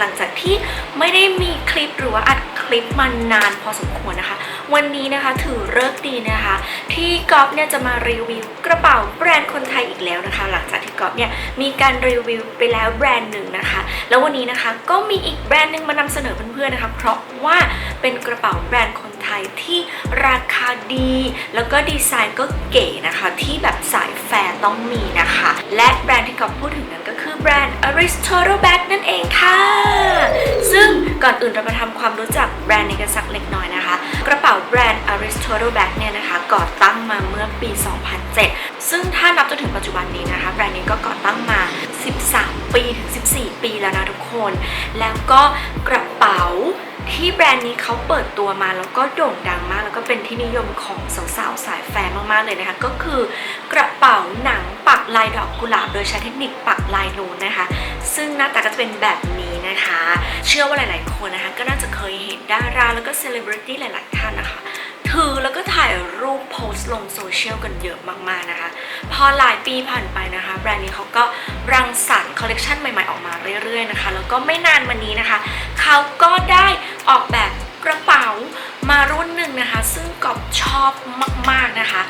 หลังจากที่ไม่ได้มีคลิปหรือว่าอัดคลิปมานานพอสมควรนะคะ วันนี้นะคะถือเลิกดีนะคะ ที่ก๊อฟเนี่ยจะมารีวิวกระเป๋าแบรนด์คนไทยอีกแล้วนะคะ หลังจากที่ก๊อฟเนี่ยมีการรีวิวไปแล้วแบรนด์หนึ่งนะคะ แล้ววันนี้นะคะก็มีอีกแบรนด์หนึ่งมานำเสนอเพื่อนๆนะคะ เพราะว่าเป็นกระเป๋าแบรนด์คน ทยที่ราคาดี แล้วก็ดีไซน์ก็เก๋นะคะ ที่แบบสายแฟร์ต้องมีนะคะ และแบรนด์ที่ก๊อฟพูดถึงนั้นก็คือแบรนด์ Aristotle Bag นั่นเองค่ะ ซึ่งก่อนอื่นเรามาทำความรู้จักแบรนด์นี้กันสักเล็กน้อยนะคะ กระเป๋าแบรนด์ Aristotle Bag เนี่ยนะคะ ก่อตั้งมาเมื่อปี 2007 ซึ่งถ้านับจนถึงปัจจุบันนี้นะคะ แบรนด์นี้ก็ก่อตั้งมา 13 ปีถึง 14 ปีแล้วนะทุกคน แล้วก็กระเป๋า ที่แบรนด์นี้เขาเปิดตัวมาแล้วก็โด่งดังมาก แล้วก็เป็นที่นิยมของสาวๆสายแฟร์มากๆเลยนะคะ ก็คือกระเป๋าหนังปักลายดอกกุหลาบ โดยใช้เทคนิคปักลายนูนนะคะ ซึ่งหน้าตาก็จะเป็นแบบนี้นะคะ เชื่อว่าหลายๆคนนะคะ ก็น่าจะเคยเห็นดาราแล้วก็เซเลบริตี้หลายๆท่านนะคะถือแล้วก็ถ่ายรูปโพสต์ลงโซเชียลกันเยอะมากๆนะคะ พอหลายปีผ่านไปนะคะ แบรนด์นี้เขาก็รังสรรค์คอลเลกชันใหม่ๆออกมาเรื่อยๆนะคะ แล้วก็ไม่นานมานี้นะคะ เขาก็ได้ ออกแบบกระเป๋ามารุ่นหนึ่งนะคะ ซึ่งกอบชอบมากๆนะคะ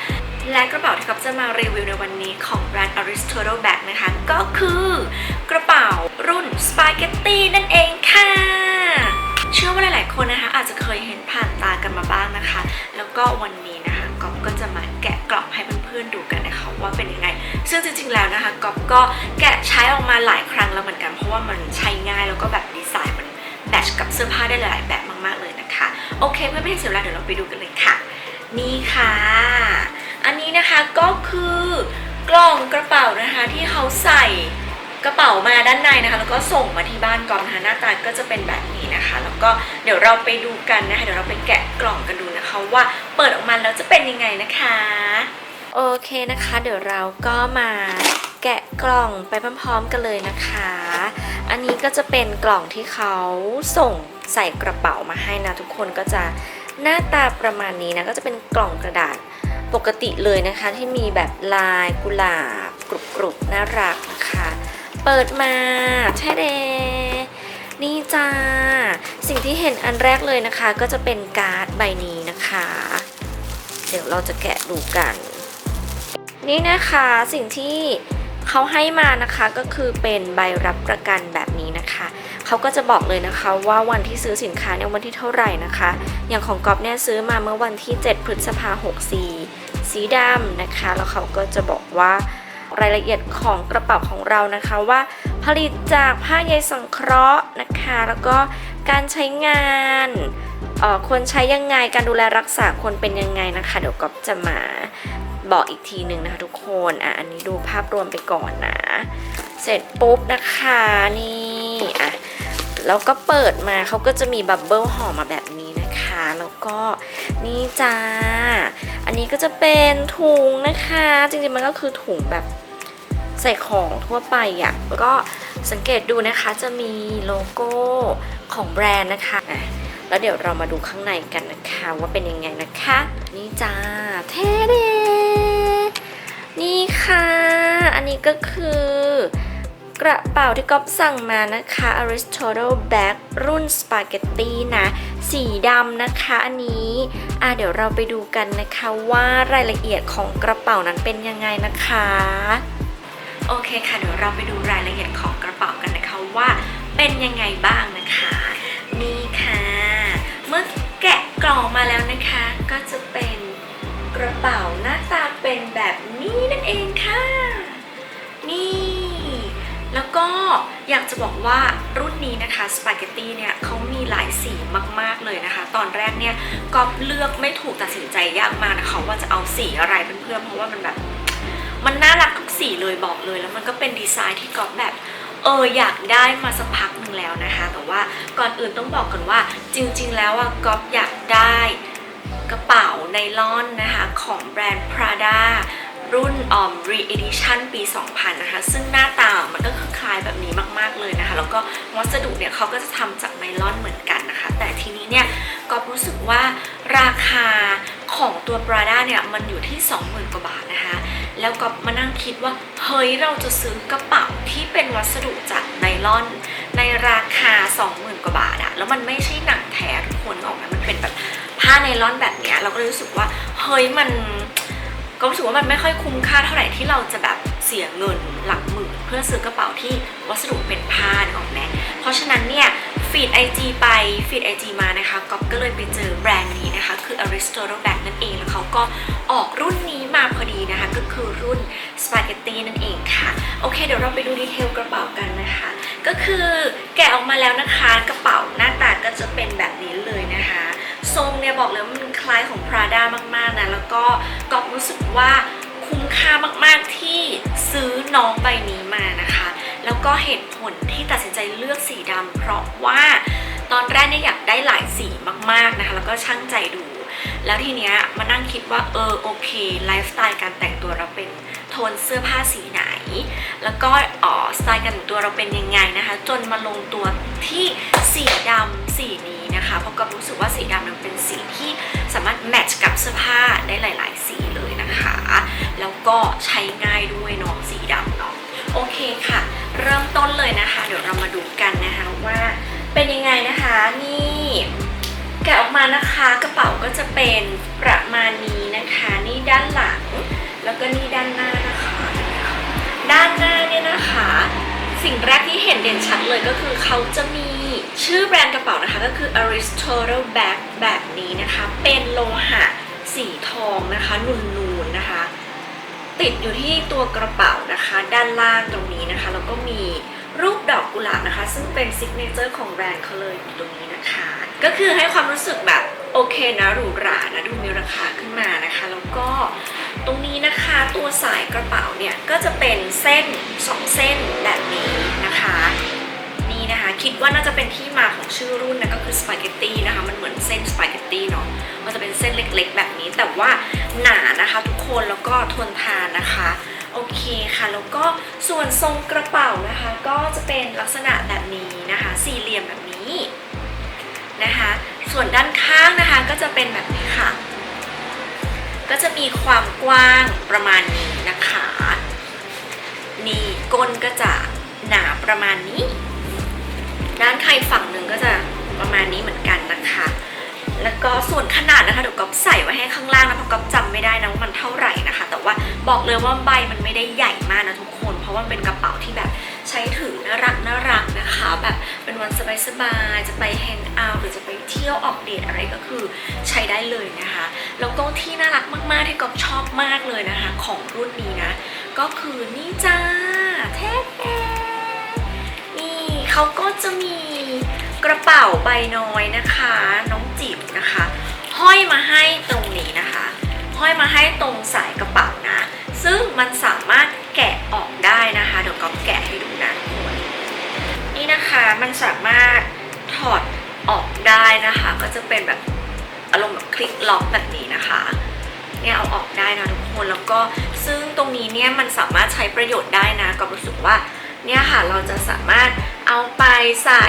และกระเป๋าที่กอบจะมารีวิวในวันนี้ของแบรนด์ Aristotle Bag นะคะ ก็คือกระเป๋ารุ่น Spaghetti นั่นเองค่ะ เชื่อว่าหลายๆคนนะคะ อาจจะเคยเห็นผ่านตากันมาบ้างนะคะ แล้วก็วันนี้นะคะก๊อฟก็จะมาแกะกล่องให้เพื่อนๆดูกันนะคะว่าเป็นยังไง ซึ่งจริงๆแล้วนะคะก๊อฟก็แกะใช้ออกมาหลายครั้งแล้วเหมือนกัน เพราะว่ามันใช้ง่ายแล้วก็แบบดีไซน์มัน แมทช์กับเสื้อผ้าได้หลายแบบมากๆเลยนะคะ โอเคเพื่อไม่ให้เสียเวลาเดี๋ยวเราไปดูกันเลยค่ะ นี่ค่ะ อันนี้นะคะก็คือกล่องกระเป๋านะคะที่เขาใส่กระเป๋ามาด้านในนะคะ แล้วก็ส่งมาที่บ้านก่อนนะคะหน้าตาก็จะเป็นแบบนี้นะคะ แล้วก็เดี๋ยวเราไปดูกันนะคะเดี๋ยวเราไปแกะกล่องกันดูนะคะ ว่าเปิดออกมาแล้วจะเป็นยังไงนะคะโอเคนะคะ เดี๋ยวเราก็มาแกะกล่องไปพร้อมๆกันเลยนะคะ อันนี้ก็จะเป็นกล่องที่เขาส่งใส่กระเป๋ามาให้นะทุกคนก็จะหน้าตาประมาณนี้นะก็จะเป็นกล่องกระดาษปกติเลยนะคะที่มีแบบลายกุหลาบกรุบๆน่ารักนะคะ เปิดมาแช่เดนี่จ้า สิ่งที่เห็นอันแรกเลยนะคะ ก็จะเป็นการ์ดใบนี้นะคะ เดี๋ยวเราจะแกะดูกัน นี่นะคะสิ่งที่ เขาให้มานะคะก็คือเป็นใบรับประกันแบบนี้นะคะเขาก็จะบอกเลยนะคะว่าวันที่ซื้อสินค้าเนี่ยวันที่เท่าไหร่นะคะ อย่างของก๊อฟเนี่ยซื้อมาเมื่อวันที่ 7 พฤษภา64สีดำนะคะ แล้วเขาก็จะบอกว่ารายละเอียดของกระเป๋าของเรานะคะว่าผลิตจากผ้าใยสังเคราะห์นะคะ แล้วก็การใช้งานเออควรใช้ยังไงการดูแลรักษาควรเป็นยังไงนะคะ เดี๋ยวก๊อฟจะมา บอกอีกทีหนึ่งนะคะทุกคนอะอันนี้ดูภาพรวมไปก่อนนะ เสร็จปุ๊บนะคะนี่อะแล้วก็เปิดมาเขาก็จะมีบับเบิลห่อมาแบบนี้นะคะ แล้วก็นี่จ้า อันนี้ก็จะเป็นถุงนะคะ จริงๆมันก็คือถุงแบบใส่ของทั่วไปอะ่ะแล้วก็สังเกตดูนะคะจะมีโลโก้ของแบรนด์นะคะอะแล้วเดี๋ยวเรามาดูข้างในกันนะคะ ว่าเป็นยังไงนะคะ นี่จ้าเท่เด นี่ค่ะ อันนี้ก็คือกระเป๋าที่ก๊อฟสั่งมานะคะ Aristotle Bag รุ่น Spaghetti นะ สีดำนะคะอันนี้อะเดี๋ยวเราไปดูกันนะคะว่ารายละเอียดของกระเป๋านั้นเป็นยังไงนะคะ โอเคค่ะ เดี๋ยวเราไปดูรายละเอียดของกระเป๋ากันนะคะว่าเป็นยังไงบ้างนะคะนี่ค่ะ เมื่อแกะกล่องมาแล้วนะคะ ก็จะเป็น กระเป๋าหน้าตาเป็นแบบนี้นั่นเองค่ะ นี่ แล้วก็อยากจะบอกว่ารุ่นนี้นะคะสปาเกตตี้เนี่ยเขามีหลายสีมากๆเลยนะคะ ตอนแรกเนี่ยก็เลือกไม่ถูกตัดสินใจยากมากนะคะว่าจะเอาสีอะไรเพื่อนๆเพราะว่ามันแบบ มันน่ารักทุกสีเลยบอกเลย แล้วมันก็เป็นดีไซน์ที่ก๊อฟแบบเอออยากได้มาสักพักหนึ่งแล้วนะคะ แต่ว่าก่อนอื่นต้องบอกก่อนว่าจริง ๆ แล้วอะก๊อฟอยากได้ กระเป๋าไนล่อนนะคะของแบรนด์ Prada รุ่นออม re-edition ปี 2000 นะคะ ซึ่งหน้าตามันก็คือคล้ายแบบนี้มากๆเลยนะคะ แล้วก็วัสดุเนี่ยเขาก็จะทำจากไนล่อนเหมือนกันนะคะ แต่ทีนี้เนี่ยก็รู้สึกว่าราคาของตัว Prada เนี่ยมันอยู่ที่ 20,000 กว่าบาทนะคะ แล้วก็มานั่งคิดว่า เฮ้ย เราจะซื้อกระเป๋าที่เป็นวัสดุจากไนลอน ในราคา 20,000 กว่าบาทอะแล้วมันไม่ใช่หนังแท้ทุกคนออกมามันเป็นแบบ ผ้าไนลอนแบบเนี้ยเราก็เลยรู้สึกว่าเฮ้ยมันก็รู้สึกว่ามันไม่ค่อยคุ้มค่าเท่าไหร่ที่เราจะแบบเสียเงินหลักหมื่นเพื่อซื้อกระเป๋าที่วัสดุเป็นผ้าออกไหมเพราะฉะนั้นเนี่ยฟีดไอจีไปฟีดไอจีมานะคะก๊อฟก็เลยไปเจอแบรนด์นี้นะคะ คือ Aristotle Bag นั่นเอง แล้วเขาก็ออกรุ่นนี้มาพอดีนะคะ ก็คือรุ่น Spaghetti นั่นเองค่ะ โอเค เดี๋ยวเราไปดูดีเทลกระเป๋ากันนะคะ ก็คือแกะออกมาแล้วนะคะ กระเป๋าหน้าตาก็จะเป็นแบบนี้เลยนะคะ ทรงเนี่ยบอกเลยว่ามันคล้ายของ Prada มากๆนะ แล้วก็กอฟรู้สึกว่าคุ้มค่ามากๆที่ซื้อน้องใบนี้มานะคะ แล้วก็เหตุผลที่ตัดสินใจเลือกสีดำเพราะว่าตอนแรกเนี่ยอยากได้หลายสีมากๆนะคะ แล้วก็ช่างใจดู แล้วทีเนี้ยมานั่งคิดว่าเออโอเคไลฟ์สไตล์การแต่งตัวเราเป็น นเสื้อผ้าสีไหน แล้วก็อ๋อสไตล์การแต่งตัวเราเป็นยังไงนะคะ จนมาลงตัวที่สีดำสีนี้นะคะเพราะก็รู้สึกว่าสีดำมันเป็นสีที่สามารถแมทช์กับเสื้อผ้าได้หลาย ๆ สีเลยนะคะ แล้วก็ใช้ง่ายด้วยเนาะสีดำเนาะโอเคค่ะ เริ่มต้นเลยนะคะ เดี๋ยวเรามาดูกันนะคะว่าเป็นยังไงนะคะนี่แกะออกมานะคะกระเป๋าก็จะเป็นประมาณนี้นะคะ นี่ด้านหลัง แล้วก็นี่ด้านหน้านะคะ ด้านหน้าเนี่ยนะคะ สิ่งแรกที่เห็นเด่นชัดเลยก็คือเขาจะมีชื่อแบรนด์กระเป๋านะคะก็คือ Aristotle Bag แบบนี้นะคะ เป็นโลหะสีทองนะคะนูนๆนะคะ ติดอยู่ที่ตัวกระเป๋านะคะ ด้านล่างตรงนี้นะคะแล้วก็มีรูปดอกกุหลาบนะคะ ซึ่งเป็นซิกเนเจอร์ของแบรนด์เขาเลยอยู่ตรงนี้นะคะ ก็คือให้ความรู้สึกแบบโอเคนะหรูหรานะดูมีราคาขึ้นมานะคะ แล้วก็ตรงนี้นะคะตัวสายกระเป๋าเนี่ยก็จะเป็นเส้นสองเส้นแบบนี้นะคะนี่นะคะ คิดว่าน่าจะเป็นที่มาของชื่อรุ่นนะก็คือสปาเกตตีนะคะมันเหมือนเส้นสปาเกตตีเนาะมันจะเป็นเส้นเล็กๆ แบบนี้แต่ว่าหนานะคะทุกคนแล้วก็ทนทานนะคะโอเคค่ะ แล้วก็ส่วนทรงกระเป๋านะคะ ก็จะเป็นลักษณะแบบนี้นะคะ สี่เหลี่ยมแบบนี้ นะคะ ส่วนด้านข้างนะคะก็จะเป็นแบบนี้ค่ะ ก็จะมีความกว้างประมาณนี้นะคะ นี่ก้นก็จะหนาประมาณนี้ ด้านใครฝั่งหนึ่งก็จะประมาณนี้เหมือนกันนะคะ แล้วก็ส่วนขนาดนะคะเดี๋ยวก๊อฟใส่ไว้ให้ข้างล่างนะเพราะก๊อฟจำไม่ได้นะว่ามันเท่าไหร่นะคะ แต่ว่าบอกเลยว่าใบมันไม่ได้ใหญ่มากนะทุกคน เพราะว่าเป็นกระเป๋าที่แบบ ใช้ถือน่ารักน่ารักนะคะ แบบเป็นวันสบายๆจะไปแฮงเอาท์หรือจะไปเที่ยวออกเดทอะไรก็คือใช้ได้เลยนะคะ แล้วก็ที่น่ารักมากๆที่ก๊อฟชอบมากเลยนะคะ ของรุ่นนี้นะ ก็คือนี่จ้าแท้ๆนี่เขาก็จะมีกระเป๋าใบน้อยนะคะ น้องจิ๋วนะคะ ห้อยมาให้ตรงนี้นะคะ ห้อยมาให้ตรงสายกระเป๋านะ ซึ่งมันสามารถ แกะออกได้นะคะ เดี๋ยวก๊อฟแกะให้ดูนะทุกคนนี่นะคะมันสามารถถอดออกได้นะคะ ก็จะเป็นแบบอารมณ์แบบคลิกล็อกแบบนี้นะคะเนี่ยเอาออกได้นะทุกคนแล้วก็ซึ่งตรงนี้เนี่ยมันสามารถใช้ประโยชน์ได้นะก็รู้สึกว่าเนี่ยค่ะเราจะสามารถเอาไปใส่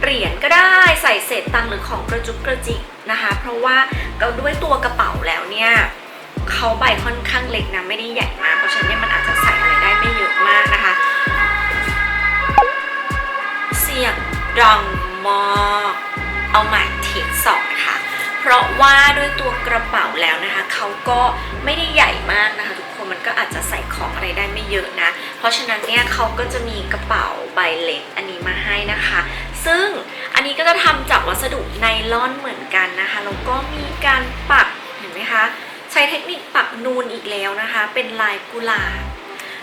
เหรียญก็ได้ใส่เศษตังค์หรือของกระจุกกระจิกนะคะ เพราะว่าก็ด้วยตัวกระเป๋าแล้วเนี่ย เขาใบค่อนข้างเล็กนะไม่ได้ใหญ่มากเพราะฉะนั้นเนี่ยมันอาจจะใส่อะไรได้ไม่เยอะมากนะคะ เสียงดังมากเอาใหม่เทคสองนะคะเพราะว่าด้วยตัวกระเป๋าแล้วนะคะเขาก็ไม่ได้ใหญ่มากนะคะทุกคนมันก็อาจจะใส่ของอะไรได้ไม่เยอะนะ เพราะฉะนั้นเนี่ยเขาก็จะมีกระเป๋าใบเล็กอันนี้มาให้นะคะ ซึ่งอันนี้ก็จะทำจากวัสดุไนลอนเหมือนกันนะคะแล้วก็มีการปักเห็นไหมคะ ใช้เทคนิคปักนูนอีกแล้วนะคะ เป็นลายกุหลาบ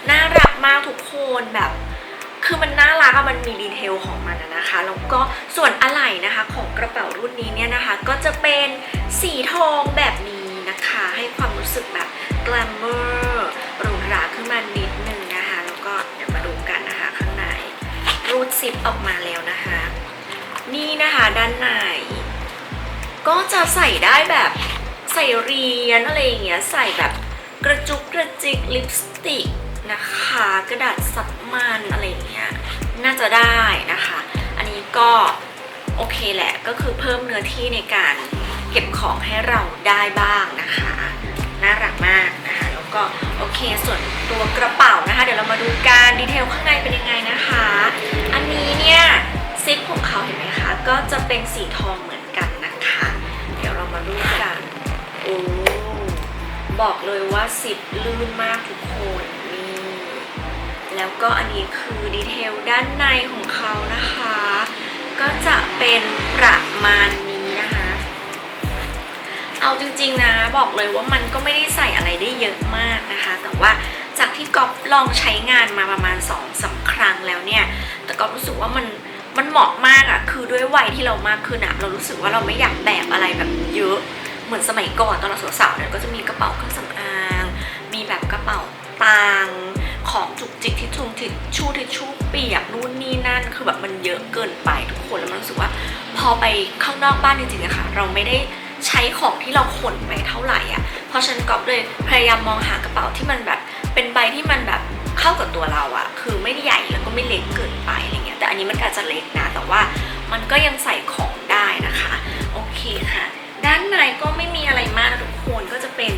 น่ารักมากทุกคนแบบ คือมันน่ารักอะมันมีดีเทลของมันนะคะ แล้วก็ส่วนอะไหล่นะคะของกระเป๋ารุ่นนี้เนี่ยนะคะ ก็จะเป็นสีทองแบบนี้นะคะ ให้ความรู้สึกแบบกลมเมอร์หรูหราขึ้นมานิดนึงนะคะ แล้วก็เดี๋ยวมาดูกันนะคะข้างในรูดซิปออกมาแล้วนะคะ นี่นะคะด้านในก็จะใส่ได้แบบ ใส่เหรียญอะไรอย่างเงี้ยใส่แบบกระจุกกระจิกลิปสติกนะคะกระดาษซับมันอะไรอย่างเงี้ยน่าจะได้นะคะ อันนี้ก็โอเคแหละก็คือเพิ่มเนื้อที่ในการเก็บของให้เราได้บ้างนะคะน่ารักมากนะคะแล้วก็โอเคส่วนตัวกระเป๋านะคะ เดี๋ยวเรามาดูกันดีเทลข้างในเป็นยังไงนะคะ อันนี้เนี่ยซิปของเขาเห็นไหมคะ ก็จะเป็นสีทองเหมือนกันนะคะ เดี๋ยวเรามาดูกัน อ้บอกเลยว่าซิปลื่นมากทุกคนนี่แล้วก็อันนี้คือดีเทลด้านในของเขานะคะ ก็จะเป็นประมาณนี้นะคะ เอาจริงๆนะบอกเลยว่ามันก็ไม่ได้ใส่อะไรได้เยอะมากนะคะ แต่ว่าจากที่ก๊อฟลองใช้งานมาประมาณ2อสาครั้งแล้วเนี่ย แต่ก๊อฟรู้สึกว่ามันมันเหมาะมากอะคือด้วยวัยที่เรามากขึ้นอะเรารู้สึกว่าเราไม่อยากแบกอะไรแบบเยอะ เหมือนสมัยก่อนตอนเราสาวๆเนี่ยก็จะมีกระเป๋าเครื่องสำอาง มีแบบกระเป๋าตังของจุกจิกที่ชุงทิชชู่ทิชชู่เปียกนู่นนี่นั่น คือแบบมันเยอะเกินไปทุกคนแล้วมันรู้สึกว่า พอไปข้างนอกบ้านจริงๆอะค่ะ เราไม่ได้ใช้ของที่เราขนไปเท่าไหร่อะ เพราะฉะนันก็เลยพยายามมองหากระเป๋าที่มันแบบเป็นใบที่มันแบบเข้ากับตัวเราอะคือไม่ได้ใหญ่แล้วก็ไม่เล็กเกินไปอะไรเงี้ย แต่อันนี้มันอาจจะเล็กนะ แต่ว่ามันก็ยังใส่ของานในก็ไม่มีอะไรมากทุกคนก็จะเป็น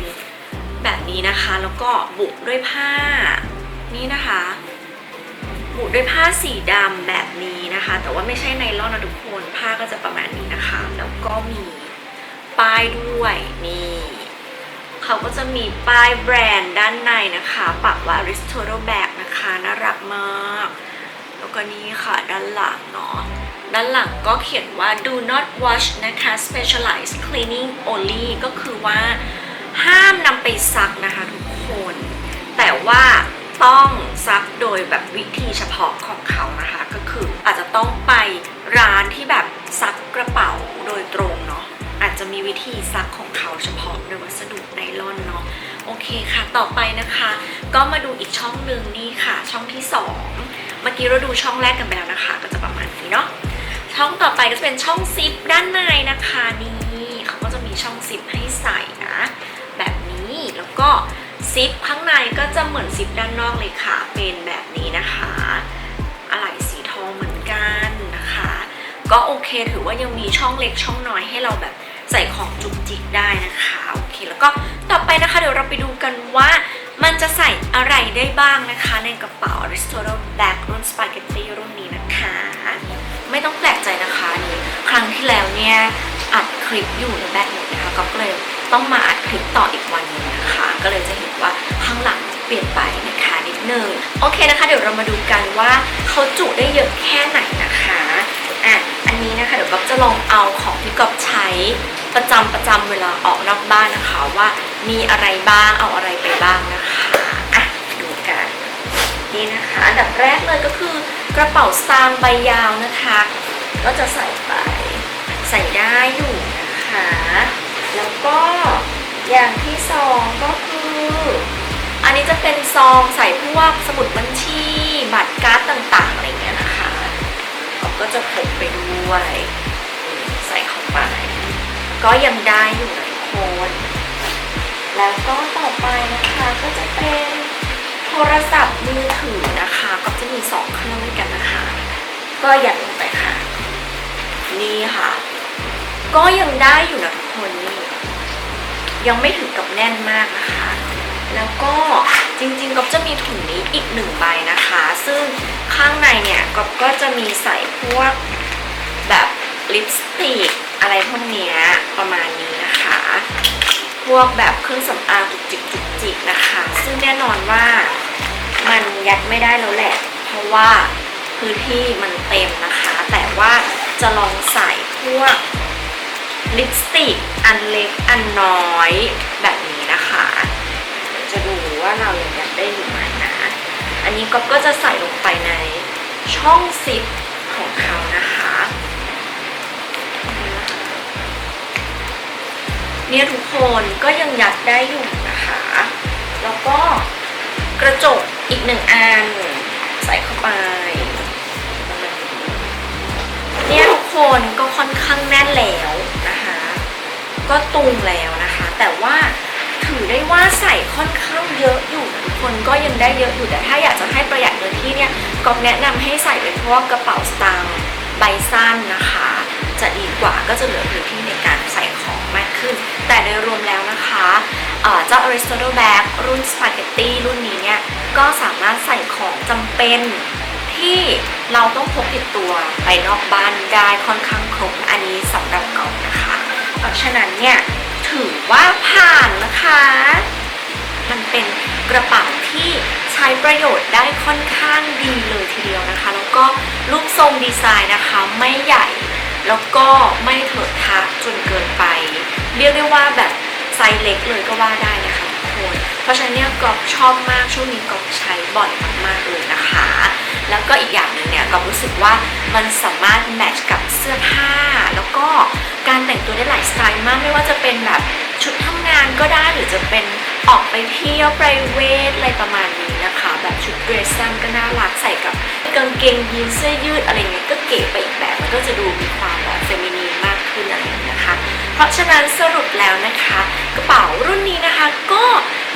แบบนี้นะคะ แล้วก็บุกด้วยผ้านี่นะคะ บุด้วยผ้าสีดำแบบนี้นะคะ แต่ว่าไม่ใช่ไนล่อนนะทุกคนผ้าก็จะประมาณนี้นะคะ แล้วก็มีป้ายด้วยนี่เขาก็จะมีป้ายแบรนด์ด้านในนะคะปักว่า r i s t o r o Bag นะคะน่ารักมาก แล้วก็นี่ค่ะด้านหลังเนาะ ด้านหลังก็เขียนว่า do not wash นะคะ specialized cleaning only ก็คือว่าห้ามนำไปซักนะคะทุกคน แต่ว่าต้องซักโดยแบบวิธีเฉพาะของเขานะคะ ก็คืออาจจะต้องไปร้านที่แบบซักกระเป๋าโดยตรงเนาะอาจจะมีวิธีซักของเขาเฉพาะโดยวัสดุไนลอนเนาะโอเคค่ะ ต่อไปนะคะ ก็มาดูอีกช่องหนึ่งนี่ค่ะ ช่องที่สองเมื่อกี้เราดูช่องแรกกันไปแล้วนะคะ ก็จะประมาณนี้เนาะ ช่องต่อไปก็จะเป็นช่องซิปด้านในนะคะนี่เขาก็จะมีช่องซิปให้ใส่นะ แบบนี้แล้วก็ซิปข้างในก็จะเหมือนซิปด้านนอกเลยค่ะ เป็นแบบนี้นะคะอะไหล่สีทองเหมือนกันนะคะ ก็โอเคถือว่ายังมีช่องเล็กช่องน้อยให้เราแบบใส่ของจุกจิกได้นะคะโอเคแล้วก็ต่อไปนะคะเดี๋ยวเราไปดูกันว่ามันจะใส่อะไรได้บ้างนะคะ ในกระเป๋า r i s t o r o Bag รุ่น Spaghetti รุ่นนี้ ไม่ต้องแปลกใจนะคะนี่ครั้งที่แล้วเนี่ยอัดคลิปอยู่ในแบ็คหนึ่นะคะก็เลยต้องมาอัดคลิปต่ออีกวันนึงนะคะ ก็เลยจะเห็นว่าข้างหลังเปลี่ยนไปนะคะนิดนึงโอเคนะคะ เดี๋ยวเรามาดูกันว่าเขาจุได้เยอะแค่ไหนนะคะอะอันนี้นะคะเดี๋ยวก๊อฟจะลองเอาของที่ก๊อฟใช้ประจำประจำเวลาออกนอกบ้านนะคะว่ามีอะไรบ้างเอาอะไรไปบ้างนะคะอะดูกันนี่นะคะอันดับแรกเลยก็คือ กระเป๋าสตางค์ใบยาวนะคะ ก็จะใส่ไปใส่ได้อยู่นะคะ แล้วก็อย่างที่สองก็คือ อันนี้จะเป็นซองใส่พวกสมุดบัญชีบัตรการ์ดต่างๆอะไรเงี้ยนะคะก็จะพกไปด้วยใส่เข้าไป ก็ยังได้อยู่นะทุกคน แล้วก็ต่อไปนะคะก็จะเป็น โทรศัพท์มือถือนะคะ ก็จะมีสองเครื่องด้วยกันนะคะ ก็ยัดลงไปค่ะ นี่ค่ะ ก็ยังได้อยู่นะทุกคนนี่ยังไม่ถึงกับแน่นมากนะคะ แล้วก็จริงๆก็จะมีถุงนี้อีกหนึ่งใบนะคะ ซึ่งข้างในเนี่ยก็ก็จะมีใส่พวกแบบลิปสติกอะไรพวกเนี้ยประมาณนี้นะคะ พวกแบบเครื่องสำอางจุกจิกจุกจิกนะคะ ซึ่งแน่นอนว่า มันยัดไม่ได้แล้วแหละ เพราะว่าพื้นที่มันเต็มนะคะ แต่ว่าจะลองใส่พวกลิปสติกอันเล็กอันน้อยแบบนี้นะคะ จะดูว่าเรายังยัดได้อยู่ไหมนะ อันนี้ก็ก็จะใส่ลงไปในช่องซิปของเขานะคะ เนี่ยทุกคนก็ยังยัดได้อยู่นะคะ แล้วก็กระจก อีกหนึ่งอันใส่เข้าไป เนี่ยทุกคนก็ค่อนข้างแน่นแล้วนะคะ ก็ตุงแล้วนะคะ แต่ว่าถือได้ว่าใส่ค่อนข้างเยอะอยู่ทุกคนก็ยังได้เยอะอยู่แต่ถ้าอยากจะให้ประหยัดเงินที่เนี่ยก็แนะนำให้ใส่เป็นพวกกระเป๋าสตางค์ใบสั้นนะคะ จะดีกว่าก็จะเหลือพื้นที่ในการใส่ข ขึ้น แต่โดยรวมแล้วนะคะเจ้า Aristotle Bag รุ่น Spaghetti รุ่นนี้เนี่ย ก็สามารถใส่ของจำเป็นที่เราต้องพกติดตัวไปนอกบ้านได้ค่อนข้างครบอันนี้สำหรับกล่องนะคะ เพราะฉะนั้นเนี่ย ถือว่าผ่านนะคะ มันเป็นกระเป๋าที่ใช้ประโยชน์ได้ค่อนข้างดีเลยทีเดียวนะคะ แล้วก็รูปทรงดีไซน์นะคะไม่ใหญ่ แล้วก็ไม่เถิดทะจนเกินไป เรียกได้ว่าแบบไซส์เล็กเลยก็ว่าได้นะคะทุกคนเพราะฉะนั้นเนี่ยกอบชอบมากช่วงนี้กอบใช้บ่อยมากๆเลยนะคะ แล้วก็อีกอย่างหนึ่งเนี่ยกอบรู้สึกว่ามันสามารถแมทช์กับเสื้อผ้า แล้วก็การแต่งตัวได้หลายสไตล์มาก ไม่ว่าจะเป็นแบบชุดทำงานก็ได้หรือจะเป็นออกไปเที่ยวไพรเวทอะไรประมาณนี้นะคะ แบบชุดเดรสซันก็น่ารักใส่กับกางเกงยีนเสื้อยืดอะไรเงี้ยก็เก๋ไปอีกแบบมันก็จะดูมีความแบบเฟมินีนมากขึ้นอะไรอย่างเงี้ยนะคะ ราะฉะนั้นสรุปแล้วนะคะ กระเป๋ารุ่นนี้นะคะก็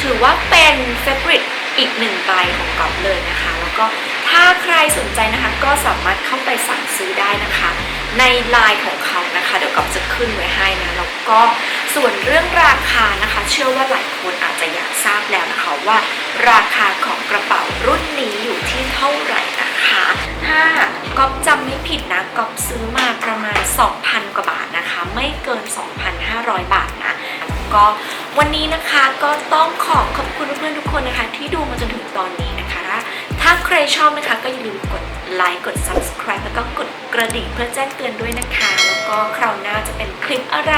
ถือว่าเป็นเฟ v o r i t e อีกหนึ่งใบของกอบเลยนะคะ แล้วก็ถ้าใครสนใจนะคะก็สามารถเข้าไปสั่งซื้อได้นะคะ ในไลน์ของเขานะคะ เดี๋ยวกอบจะขึ้นไว้ให้นะแล้วก็ส่วนเรื่องราคานะคะ เชื่อว่าหลายคนอาจจะอยากทราบแล้วนะคะว่าราคาของกระเป๋ารุ่นนี้อยู่ที่เท่าไหร่นะคะถ้ากอบจำไม่ผิดนะกอบซื้อมาประมาณ2,000 ไม่เกิน 2,500 บาทนะก็วันนี้นะคะก็ต้องขอขอบคุณเพื่อนๆทุกคนนะคะ ที่ดูมาจนถึงตอนนี้นะคะ ถ้าใครชอบนะคะก็อย่าลืมกดไลค์กด subscribe แล้วก็กดกระดิ่งเพื่อแจ้งเตือนด้วยนะคะ แล้วก็คราวหน้าจะเป็นคลิปอะไร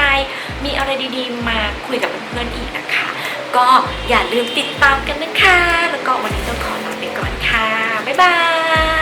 มีอะไรดีๆ มาคุยกับเพื่อนๆอีกนะคะ ก็อย่าลืมติดตามกันนะคะ แล้วก็วันนี้ต้องขอลาไปก่อนค่ะ บ๊ายบาย